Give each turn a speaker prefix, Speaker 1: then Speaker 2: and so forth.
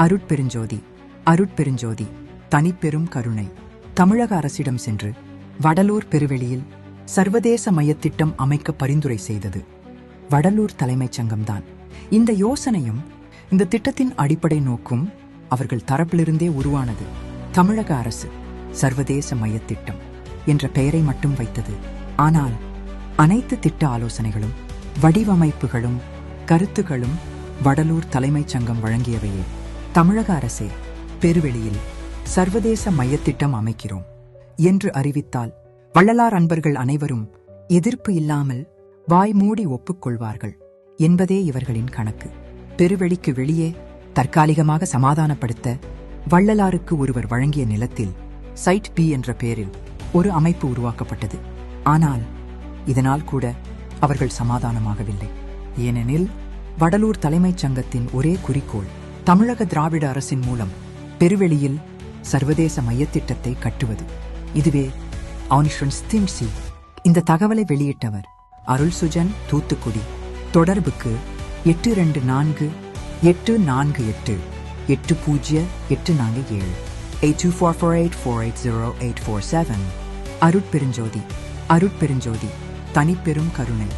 Speaker 1: அருட்பெருஞ்சோதி அருட்பெருஞ்சோதி தனிப்பெரும் கருணை. தமிழக அரசிடம் சென்று வடலூர் பெருவெளியில் சர்வதேச மையத்திட்டம் அமைக்க பரிந்துரை செய்தது. வடலூர் தலைமைச் சங்கம்தான். இந்த யோசனையும் இந்த திட்டத்தின் அடிப்படை நோக்கும் அவர்கள் தரப்பிலிருந்தே உருவானது. தமிழக அரசு சர்வதேச மையத்திட்டம் என்ற பெயரை மட்டும் வைத்தது. ஆனால் அனைத்து திட்ட ஆலோசனைகளும் வடிவமைப்புகளும் கருத்துகளும் வடலூர் தலைமைச் சங்கம் வழங்கியவையே. தமிழக அரசே பெருவெளியில் சர்வதேச மையத்திட்டம் அமைக்கிறோம் என்று அறிவித்தால் வள்ளலார் அன்பர்கள் அனைவரும் எதிர்ப்பு இல்லாமல் வாய் மூடி ஒப்புக்கொள்வார்கள் என்பதே இவர்களின் கணக்கு. பெருவெளிக்கு வெளியே தற்காலிகமாக சமாதானப்படுத்த வள்ளலாருக்கு ஒருவர் வழங்கிய நிலத்தில் சைட் பி என்ற பெயரில் ஒரு அமைப்பு உருவாக்கப்பட்டது. ஆனால் இதனால் கூட அவர்கள் சமாதானமாகவில்லை. ஏனெனில் வடலூர் தலைமைச் சங்கத்தின் ஒரே குறிக்கோள் தமிழக திராவிட அரசின் மூலம் பெருவெளியில் சர்வதேச மையத்திட்டத்தை கட்டுவது. இதுவே ஆனிஷன் ஸ்திம்சி இந்த தகவலை வெளியிட்டவர் அருள் சுஜன் தூத்துக்குடி. தொடர்புக்கு எட்டு ரெண்டு நான்கு எட்டு நான்கு எட்டு எட்டு பூஜ்ய எட்டு நான்கு ஏழு. Eight two four four eight four eight zero eight four seven அருட்பெருஞ்சோதி அருட்பெருஞ்சோதி தனிப்பெரும் கருணை.